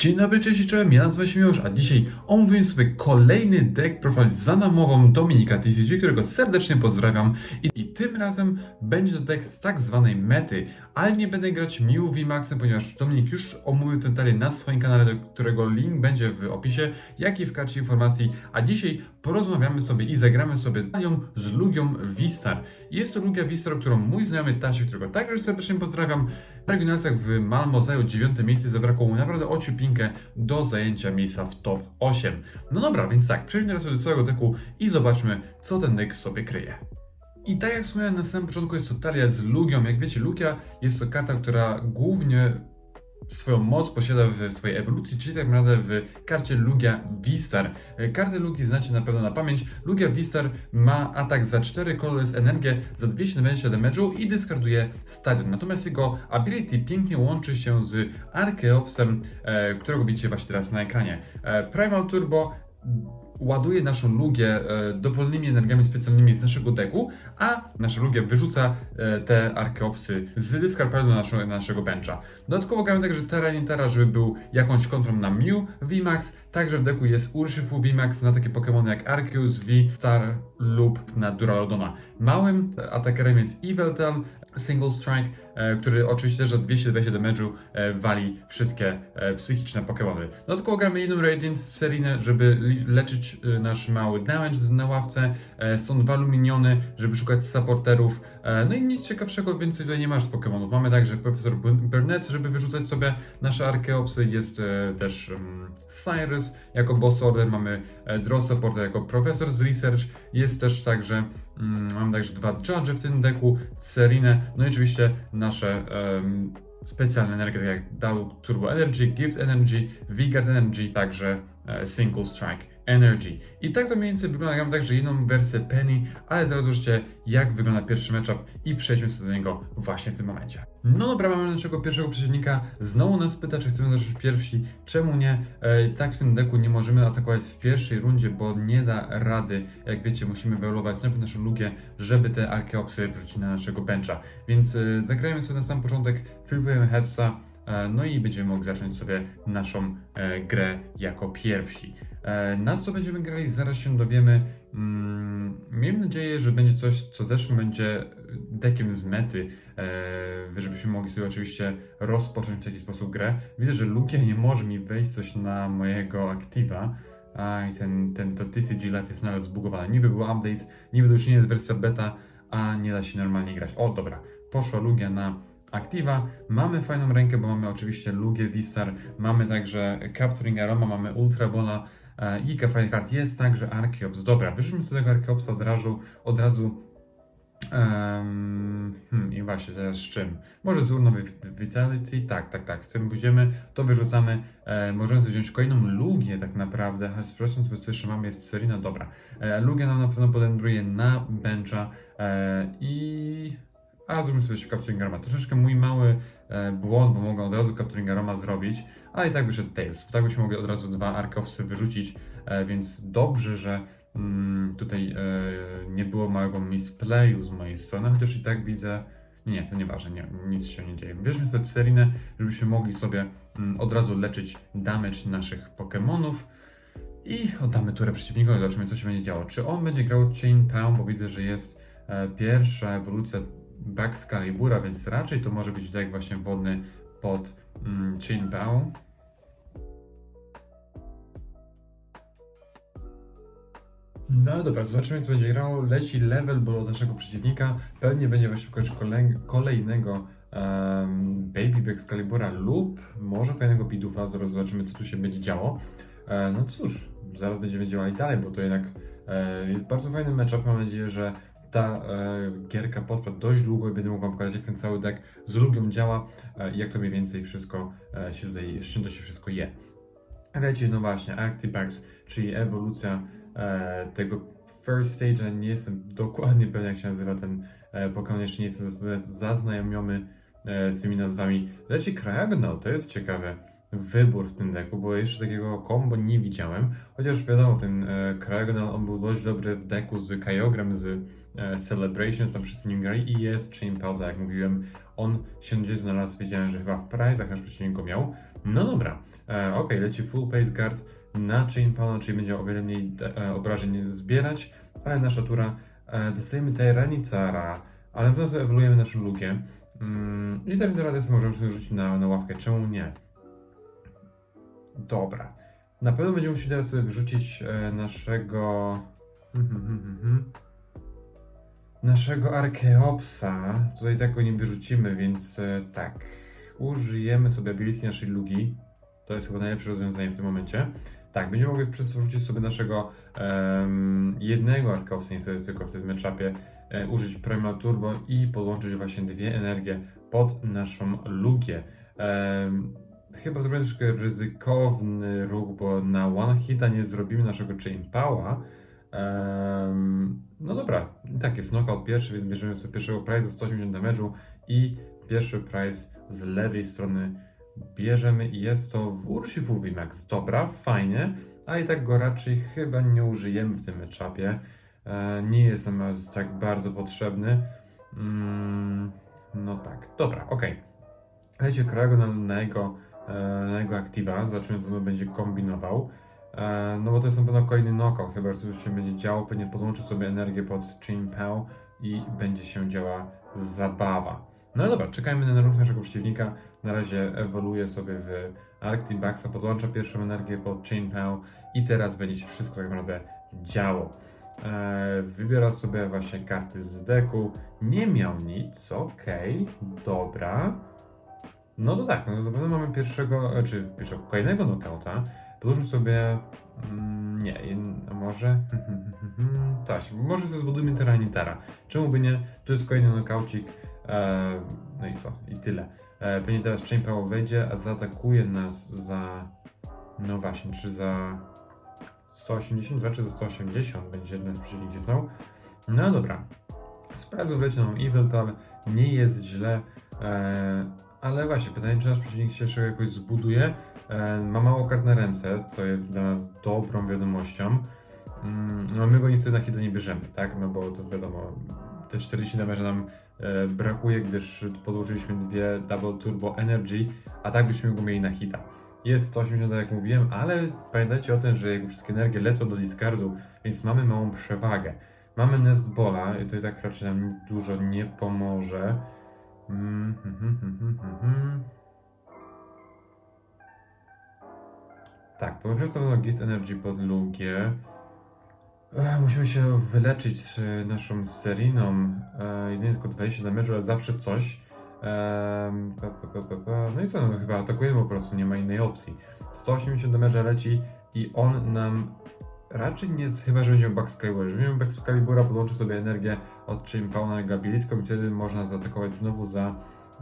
Dzień dobry, cześć czołem, ja nazywam się Miłosz, a dzisiaj omówimy sobie kolejny deck profil za namową Dominika TCG, którego serdecznie pozdrawiam I, i tym razem będzie to deck z tak zwanej mety, ale nie będę grać Miu VMAXem, ponieważ Dominik już omówił ten talent na swoim kanale, do którego link będzie w opisie, jak i w karcie informacji, a dzisiaj porozmawiamy sobie i zagramy sobie nią z Lugią Vistar. Jest to Lugia Vistar, którą mój znajomy Tasie, którego także serdecznie pozdrawiam, w regionacjach w Malmo zajął dziewiąte miejsce zabrakło mu naprawdę ociupinkę do zajęcia miejsca w top 8. No dobra, więc tak, przejdźmy teraz do całego deku i zobaczmy, co ten deck sobie kryje. I tak jak wspomniałem na samym początku, jest to talia z Lugią. Jak wiecie, Lugia jest to karta, która głównie swoją moc posiada w swojej ewolucji, czyli tak naprawdę w karcie Lugia Vistar. E, Kartę Lugi znacie na pewno na pamięć. Lugia Vistar ma atak za 4 kolorys energię za 220 damage'u i dyskarduje stadion. Natomiast jego ability pięknie łączy się z Archeopsem, e, którego widzicie właśnie teraz na ekranie. E, Primal Turbo ładuje naszą lugię e, dowolnymi energiami specjalnymi z naszego deku, a nasza lugia wyrzuca e, te arkeopsy z discardu do naszego, naszego bencha. Dodatkowo gramy także Terra Nitara, żeby był jakąś kontrą na Mew VMAX. Także w deku jest Urshifu VMAX na takie Pokémony jak Arceus V, Star lub na Duraludona. Małym atakerem jest Yveltal, Single Strike, który oczywiście też za 220 damage'u e, wali wszystkie e, psychiczne Pokémony. Dodatkowo gramy jedną Radiant Serinę, żeby leczyć e, nasz mały damage na ławce. E, są dwa Luminiony, żeby szukać supporterów. E, no i nic ciekawszego więcej tutaj nie masz Pokémonów. Mamy także Profesor Burnett, żeby wyrzucać sobie nasze Archeopsy. Jest e, też mm, Cyrus jako boss order. Mamy e, Draw Supporter jako Professor z Research. Jest też także Mm, Mam także dwa Judge w tym deku, Serinę, no i oczywiście nasze em, specjalne energie, tak jak Dow Turbo Energy, Gift Energy, Vigard Energy, także e, Single Strike Energy. I tak to mniej więcej wygląda. Ja mam także jedną wersję Penny, ale zaraz zobaczcie, jak wygląda pierwszy matchup i przejdźmy do niego właśnie w tym momencie. No dobra, mamy naszego pierwszego przeciwnika. Znowu nas pyta, czy chcemy zacząć pierwsi. Czemu nie? E, tak w tym deku nie możemy atakować w pierwszej rundzie, bo nie da rady. Jak wiecie, musimy wyolować najpierw naszą lugię, żeby te arkeopsy wrzucić na naszego bencha. Więc e, zagrajmy sobie na sam początek, flipujemy headsa, e, no i będziemy mogli zacząć sobie naszą e, grę jako pierwsi. E, na co będziemy grali, zaraz się dowiemy. Mm, miejmy nadzieję, że będzie coś, co zeszłym będzie dekiem z mety, e, żebyśmy mogli sobie oczywiście rozpocząć w taki sposób grę. Widzę, że Lugia nie może mi wejść coś na mojego aktywa. A i ten, ten to TCG Live jest nawet zbugowany. Niby był update, niby już nie jest wersja beta, a nie da się normalnie grać. O, dobra, poszła Lugia na aktywa. Mamy fajną rękę, bo mamy oczywiście Lugię Vistar, mamy także Capturing Aroma, mamy Ultra Bola e, i kilka fajnych kart. Jest także Archeops. Dobra, wyrzućmy sobie tego Archeopsa od razu, od razu Em, hmm, I właśnie teraz z czym? Może z Urno Vitality? Tak, tak, tak. Z tym pójdziemy, to wyrzucamy. E, możemy sobie wziąć kolejną Lugię tak naprawdę. Choć sobie, co jeszcze mamy. Jest Serena, dobra. E, Lugia nam na pewno podendruje na bencha e, i... A, zróbmy sobie jeszcze Capturing Aroma. Troszeczkę mój mały e, błąd, bo mogę od razu Capturing Aroma zrobić, ale i tak wyszedł Tails. Tak byśmy mogli od razu dwa Arkowsy wyrzucić, e, więc dobrze, że Mm, tutaj e, nie było małego misplayu z mojej strony, chociaż i tak widzę. Nie, to nieważne, nie, nic się nie dzieje. Weźmy sobie Serinę, żebyśmy mogli sobie mm, od razu leczyć damage naszych Pokémonów. I oddamy turę przeciwnikowi, zobaczymy co się będzie działo. Czy on będzie grał Chain Pound, bo widzę, że jest e, pierwsza ewolucja Baxcalibura, więc raczej to może być deck właśnie wodny pod mm, Pound. No dobra, zobaczymy co będzie grało. Leci level ball od naszego przeciwnika. Pewnie będzie szukać kolej, kolejnego um, Baby Excalibura lub może kolejnego Bidufa. Zaraz zobaczymy co tu się będzie działo. E, no cóż, zaraz będziemy działali dalej, bo to jednak e, jest bardzo fajny matchup. Mam nadzieję, że ta e, gierka potrwa dość długo i będę mógł Wam pokazać jak ten cały deck z Lugią działa e, i jak to mniej więcej wszystko e, się tutaj, z czym to się wszystko je. Leci, no właśnie, Arctipax, czyli ewolucja e, tego first stage, nie jestem dokładnie pewien jak się nazywa ten e, Pokémon, jeszcze nie jestem zaznajomiony z tymi nazwami. Leci Cryogonal, to jest ciekawy wybór w tym deku, bo jeszcze takiego combo nie widziałem, chociaż wiadomo, ten e, on był dość dobry w deku z Kyogre, z e, Celebration, tam wszyscy nim grali i jest Chain Powder, jak mówiłem, on się gdzieś znalazł, wiedziałem, że chyba w Prize'ach nasz przeciwnik go miał, No dobra, e, okej, leci full face guard na chain pana, czyli będzie o wiele mniej e, obrażeń zbierać, ale nasza tura e, dostajemy Tyranitara, ale pewno sobie ewoluujemy naszą lugię. Mm, I Tyranitara sobie możemy sobie rzucić na, na ławkę, czemu nie? Dobra. Na pewno będziemy musieli teraz sobie wrzucić e, naszego... Naszego Arkeopsa. Tutaj tak go nie wyrzucimy, więc e, tak. Użyjemy sobie ability naszej lugi. To jest chyba najlepsze rozwiązanie w tym momencie. Tak, będziemy mogli przerzucić sobie naszego em, jednego Arkeopsa, niestety tylko w tym matchupie, e, użyć Primal Turbo i podłączyć właśnie dwie energie pod naszą lugię. Em, chyba zrobię troszkę ryzykowny ruch, bo na one hita nie zrobimy naszego Chain Power. Em, no dobra, tak jest knockout pierwszy, więc bierzemy sobie pierwszego prize za 180 damage'u i pierwszy prize z lewej strony bierzemy i jest to w Urshifu VMAX. Dobra, fajnie, ale i tak go raczej chyba nie użyjemy w tym etapie. E, nie jest nam tak bardzo potrzebny. Mm, no tak, dobra, okej. Lecie Krago na, na, jego, e, jego aktywa, zobaczymy co on będzie kombinował. E, no bo to jest na pewno kolejny knockout, chyba że coś się będzie działo, pewnie podłączy sobie energię pod Chain Pow i będzie się działa zabawa. No dobra, czekajmy na ruch naszego przeciwnika. Na razie ewoluuje sobie w Arctic Bugs, podłącza pierwszą energię pod Chain Pow i teraz będzie się wszystko tak naprawdę działo. E, wybiera sobie właśnie karty z deku. Nie miał nic, okej, dobra. No to tak, no to na pewno mamy pierwszego, e, czy pierwszego, kolejnego knockouta. Podłóżmy sobie. Mm, nie, a może. tak, może sobie zbudujmy Tyranitara. Czemu by nie? To jest kolejny knockoucik. E, no i co? I tyle. E, pewnie teraz Chain wejdzie, a zaatakuje nas za. No właśnie, czy za 180, raczej za 180 będzie jeden z przeciwników znał. No dobra. Sprawdzę wlecie nam Evil Tal, nie jest źle. E, ale właśnie, pytanie, czy nasz przeciwnik się jeszcze jakoś zbuduje. E, ma mało kart na ręce, co jest dla nas dobrą wiadomością. Mm, No my go niestety na hita nie bierzemy, tak? No bo to wiadomo, te 40 damage nam e, brakuje, gdyż podłożyliśmy dwie Double Turbo Energy, a tak byśmy go mieli na hita. Jest 180, tak jak mówiłem, ale pamiętajcie o tym, że jego wszystkie energie lecą do discardu, więc mamy małą przewagę. Mamy Nest Bola i to i tak raczej nam dużo nie pomoże. Mm, hmm, hmm, hmm, hmm, Tak, podłączyłem sobie Gift Energy pod lugię. Ech, musimy się wyleczyć z e, naszą Seriną. E, jedynie tylko 20 damage, ale zawsze coś. Pa. No i co, no chyba atakujemy po prostu, nie ma innej opcji. 180 damage leci i on nam raczej nie jest, chyba że będziemy Backscalibur. Jeżeli będziemy Backscalibura, podłączę sobie energię od Chimpowna na abilitką i wtedy można zaatakować znowu za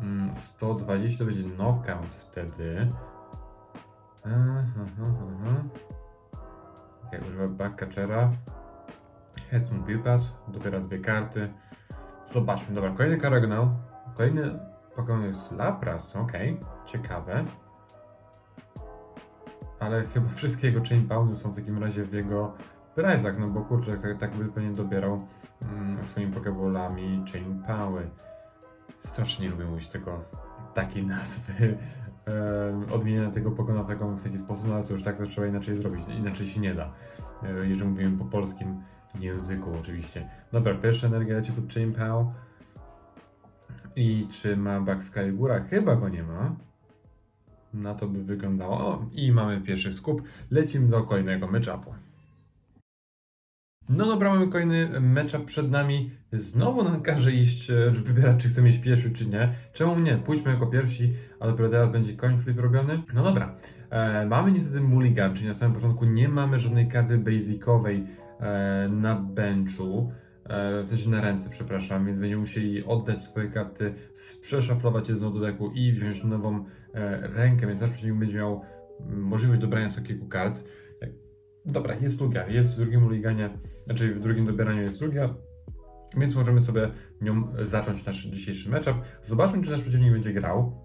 mm, 120, to będzie knockout wtedy. Aha, aha, aha. Ok, używa backcatchera. Headson wypadł, dobiera dwie karty. Zobaczmy, dobra, kolejny karagnał. Kolejny Pokémon jest Lapras, ok, ciekawe. Ale chyba wszystkie jego chain powny są w takim razie w jego prizach, no bo kurczę, tak, tak by pewnie dobierał mm, swoimi pokeballami chain powy. Strasznie nie lubię mówić tego, takiej nazwy, odmienienia tego Pokemona w taki sposób, no ale cóż, tak to trzeba inaczej zrobić, inaczej się nie da. E, jeżeli mówimy po polskim języku oczywiście. Dobra, pierwsza energia leci pod Chain Pow. I czy ma Backscalibura? Chyba go nie ma. Na to by wyglądało. O, i mamy pierwszy skup. Lecimy do kolejnego matchupu. No dobra, mamy kolejny matchup przed nami. Znowu nam każe iść, e, wybierać czy chcemy iść pierwszy, czy nie. Czemu nie? Pójdźmy jako pierwsi, a dopiero teraz będzie coin flip robiony. No dobra. E, mamy niestety mulligan, czyli na samym początku nie mamy żadnej karty basicowej e, na benchu. E, w sensie na ręce, przepraszam, więc będziemy musieli oddać swoje karty, przeszaflować je znowu do deku i wziąć nową e, rękę, więc nasz przeciwnik będzie miał mm, możliwość dobrania sobie kilku kart. Dobra, jest Lugia, jest w drugim mulliganie, znaczy w drugim dobieraniu jest Lugia, więc możemy sobie nią zacząć nasz dzisiejszy matchup. Zobaczmy, czy nasz przeciwnik będzie grał.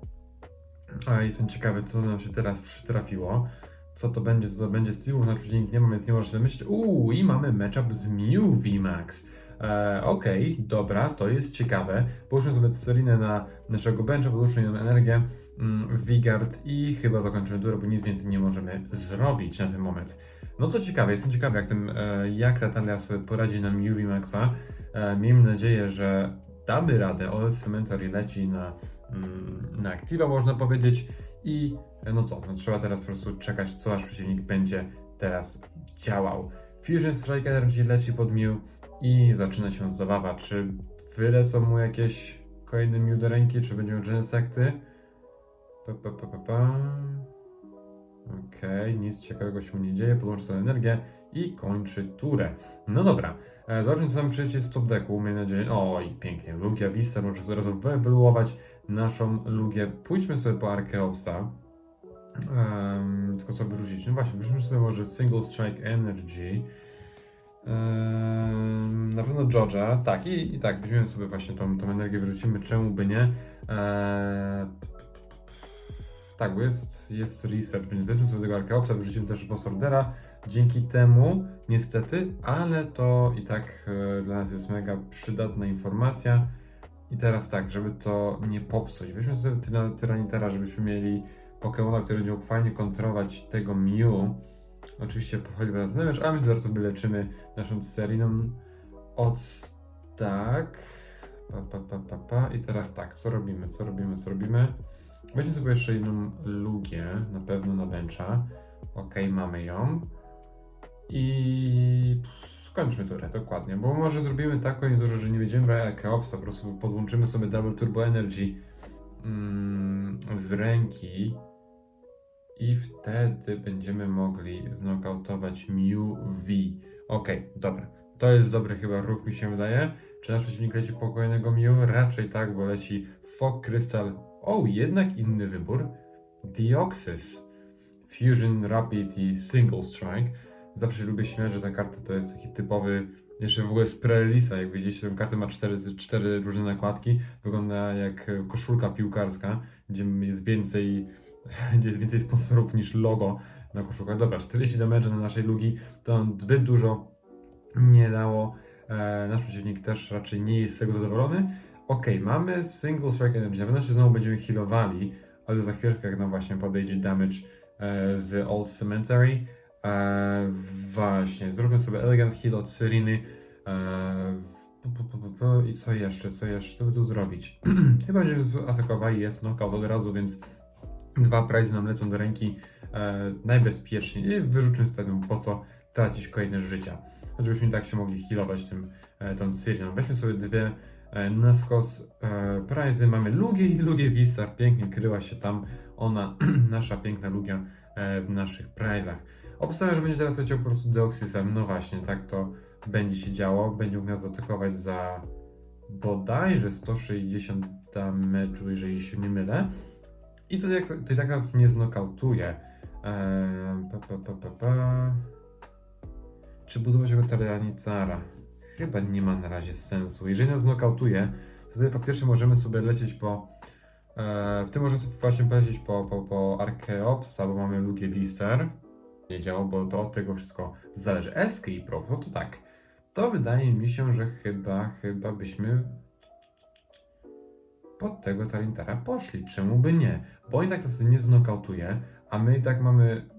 A jestem ciekawy, co nam się teraz przytrafiło. Co to będzie, co to będzie Steve'ów, nasz przeciwnik nie ma, więc nie może się myśleć. Uuu, i mamy matchup z Mew VMAX. E, Okej, dobra, to jest ciekawe. Połóżmy sobie Celinę na naszego bencha, podłóżmy ją energię mm, i chyba zakończymy turę, bo nic więcej nie możemy zrobić na ten moment. No co ciekawe, jestem ciekawy jak, tym, e, jak Natalia sobie poradzi na UV Maxa. E, Miejmy nadzieję, że damy radę. Old Cemetery leci na, mm, na Activa, można powiedzieć. I e, no co, no trzeba teraz po prostu czekać, co nasz przeciwnik będzie teraz działał. Fusion Strike Energy leci pod Mew i zaczyna się zabawa. Czy wylecą mu jakieś kolejne Mew do ręki, czy będą Gensekty? Pa, pa, pa, pa, pa. Okej, nic ciekawego się nie dzieje, podłączy sobie energię i kończy turę. No dobra, e, zobaczmy co tam przejdzie z top decku, miejmy nadzieję, o pięknie, Lugia Vista może zaraz wyewoluować naszą Lugię. Pójdźmy sobie po Arkeopsa, Em, tylko co wyrzucić, no właśnie, wyrzućmy sobie może Single Strike Energy, Em, na pewno Georgia, tak i, i tak, weźmiemy sobie właśnie tą, tą energię, wyrzucimy, czemu by nie. Eee, tak, bo jest, jest reset, więc weźmy sobie tego Arkeopsa, wyrzucimy też Boss Ordera. Dzięki temu, niestety, ale to i tak e, dla nas jest mega przydatna informacja. I teraz tak, żeby to nie popsuć, weźmy sobie tyra- Tyranitera, żebyśmy mieli Pokemona, który będzie mógł fajnie kontrolować tego Mew. Oczywiście podchodzi do nas damage, a my zaraz sobie leczymy naszą Seriną od tak. Pa, pa, pa, pa, pa. I teraz tak, co robimy, co robimy, co robimy? Weźmy sobie jeszcze jedną lugię, na pewno na bencha. Ok, mamy ją. I skończmy turę, dokładnie. Bo może zrobimy tak koniunkturę, że nie będziemy brać Keopsa, po prostu podłączymy sobie Double Turbo Energy mm, z ręki i wtedy będziemy mogli znokautować Mew V. Ok, dobra. To jest dobry chyba ruch, mi się wydaje. Czy nasz przeciwnik leci po kolejnego Mew? Raczej tak, bo leci Fog Crystal. O, jednak inny wybór. Deoxys. Fusion Rapid i Single Strike. Zawsze lubię śmiać, że ta karta to jest taki typowy, jeszcze w ogóle z Prelisa, jak widzicie, tę kartę ma cztery, cztery różne nakładki, wygląda jak koszulka piłkarska, gdzie jest więcej, gdzie jest więcej sponsorów niż logo na koszulkach. Dobra, 40 damage na naszej lugi, to nam zbyt dużo nie dało, e, nasz przeciwnik też raczej nie jest z tego zadowolony. Ok, mamy Single Strike Energy, na pewno się znowu będziemy healowali, ale za chwilkę jak nam właśnie podejdzie damage e, z Old Cemetery, E, właśnie, zróbmy sobie Elegant Heal od Syriny. E. I co jeszcze, co jeszcze, by tu zrobić? Chyba będziemy atakowali, jest knockout od razu, więc dwa prizy nam lecą do ręki e, najbezpieczniej. I wyrzućmy stadium, po co tracić kolejne życia. Żebyśmy i tak się mogli healować tym, e, tą Syriną. Weźmy sobie dwie e, na skos e, prizy. Mamy Lugię i Lugię Vista. Pięknie kryła się tam ona, nasza piękna Lugia e, w naszych prizach. Obstawiam, że będzie teraz leciał po prostu Deoxysem. No właśnie, tak to będzie się działo. Będzie nas zaatakować za bodajże 160 damage'u, jeżeli się nie mylę. I to, to i tak nas nie znokautuje. Eee, pa, pa, pa, pa, pa. Czy budować jego Tyranicara? Chyba nie ma na razie sensu. Jeżeli nas znokautuje, to wtedy faktycznie możemy sobie lecieć po... E, w tym możemy sobie właśnie polecieć po, po, po Archeopsa, bo mamy Lugię Blister nie działo, bo to od tego wszystko zależy. Escape Rope, no to tak. To wydaje mi się, że chyba, chyba byśmy pod tego Talintara poszli. Czemu by nie? Bo i tak nas nie znokautuje, a my i tak mamy,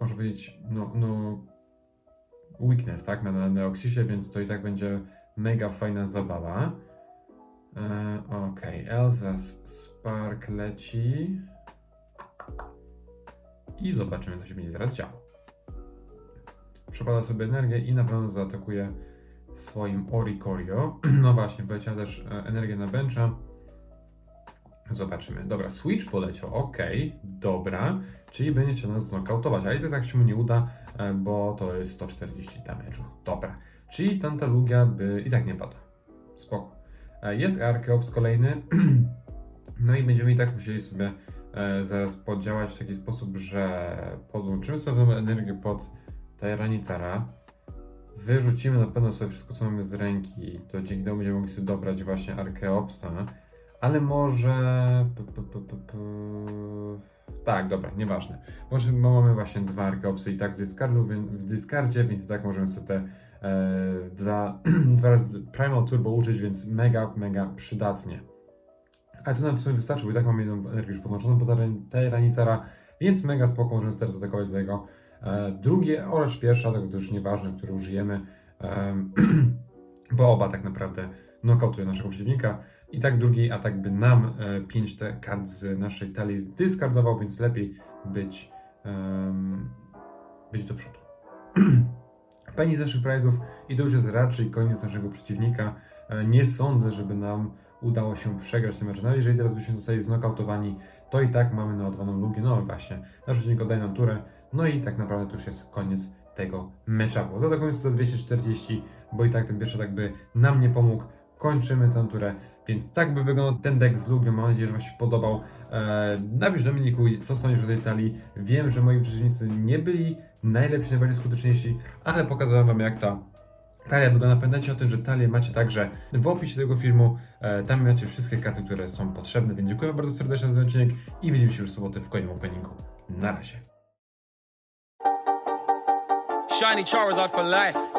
można powiedzieć, no, no weakness, tak, na, na Neoxisie, więc to i tak będzie mega fajna zabawa. E, Okej, Elza Spark leci. I zobaczymy, co się będzie teraz działo. Przepada sobie energię i na pewno zaatakuje swoim Oricorio. No właśnie, poleciała też e, energię na bencha. Zobaczymy. Dobra, Switch poleciał, ok, dobra, czyli będzie chciał nas znokautować, ale i tak się mu nie uda, bo to jest 140 damage'u. Dobra, czyli tamta Lugia by i tak nie padła. Spoko. E, Jest Archeops kolejny, no i będziemy i tak musieli sobie e, zaraz podziałać w taki sposób, że podłączymy sobie energię pod Tyranitara, wyrzucimy na pewno sobie wszystko, co mamy z ręki, to dzięki temu będziemy mogli sobie dobrać właśnie Archeopsa, ale może... p- p- p- p- p- Tak, dobra, nieważne. Może mamy właśnie dwa Archeopsy i tak w, dyskardu, więc- w dyskardzie, więc tak możemy sobie te e, dwa, dwa razy Primal Turbo użyć, więc mega, mega przydatnie. Ale to nam w sumie wystarczy, bo i tak mamy jedną energię już podłączoną pod Tyrannicera, więc mega spoko, możemy teraz zaatakować za jego e, drugie oraz pierwsza, to już nieważne, który użyjemy, em, bo oba tak naprawdę knockoutują naszego przeciwnika. I tak drugi atak by nam 5 te kart z naszej talii dyskardował, więc lepiej być, em, być do przodu. Pani z naszych prizów i to już jest raczej koniec naszego przeciwnika. E, Nie sądzę, żeby nam udało się przegrać ten mecz. Nawet jeżeli teraz byśmy zostali znokautowani, to i tak mamy naładowaną lugię. No właśnie, nasz przeciwnik oddaje nam turę. No i tak naprawdę to już jest koniec tego matchupu. Zaatakując za 240, bo i tak ten pierwszy atak by nam nie pomógł. Kończymy tę turę, więc tak by wyglądał ten deck z Lugią. Mam nadzieję, że Wam się podobał. Eee, napisz Dominiku, co sądzisz o tej talii. Wiem, że moi przeciwnicy nie byli najlepsi, najbardziej skuteczniejsi, ale pokazałem Wam jak ta talia wygląda. Pamiętajcie o tym, że talię macie także w opisie tego filmu. E, tam macie wszystkie karty, które są potrzebne. Więc dziękuję bardzo serdecznie za ten odcinek i widzimy się już w sobotę w kolejnym openingu. Na razie. Shiny Charizard for life.